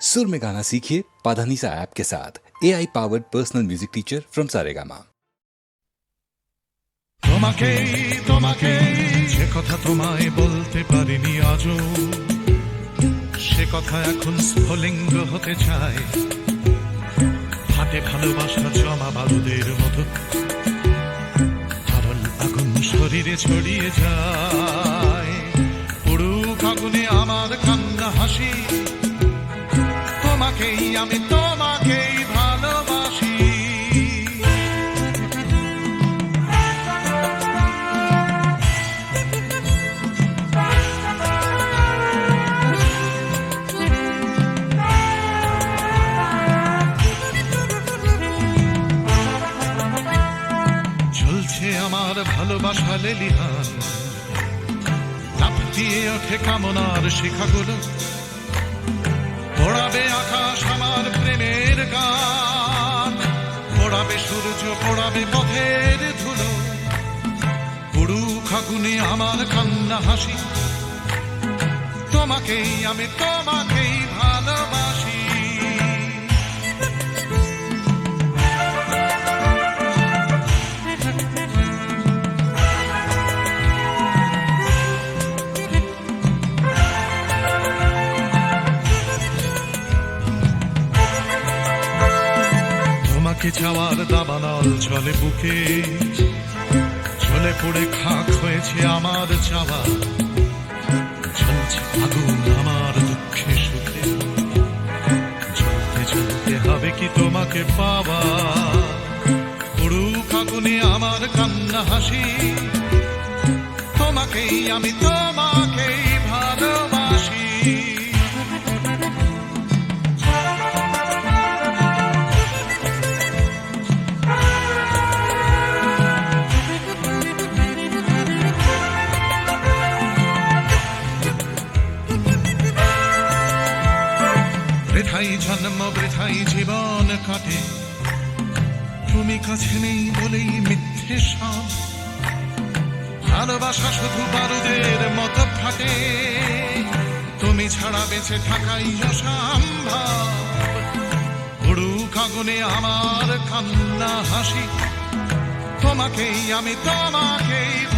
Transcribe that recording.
सुर में गाना सीखिए पाधानीसा ऐप के साथ AI powered personal music teacher from Saregama তোমাকেই তোমাকেই যে কথা তোমায় বলতে পারিনি আজও সে কথা এখন স্ফলিঙ্গ হতে চায় হাতে ভালোবাসা জমা বারুদের মতো তরল আগুন শরীরে ছড়িয়ে যায় পুরুক আগুনে আমার কান্না হাসি তোমাকেই আমি তোমাকেই ভালোবাসি। চলছে আমার ভালোবাসা লেলিহান। লাফ দিয়ে ওঠে কামনার শিখাগুলো। পড়াবে পড়াবে পথের ধুলো। পুরু খাগুনে আমার কান্না হাসি। তোমাকেই আমি তোমাকেই তোমাকে চাওয়ার দাবানল চলে বুকে চলে পড়ে খাক হয়েছে আমার চাওয়া। আগুন আমার দুঃখে সুখে। চলতে চলতে হবে কি তোমাকে পাওয়া? আগুনে আমার কান্না হাসি। তোমাকেই আমি তোমাকেই বৃথাই জন্ম, বৃথাই জীবন কাটে। তুমি কাছে নেই বলেই মিথ্যে সব। ভালোবাসা শুধু বারুদের মতো ফাটে। তুমি ছাড়া বেঁচে থাকাই অসম্ভব। পুরু কাগুনে আমার কান্না হাসি। তোমাকেই আমি, তোমাকেই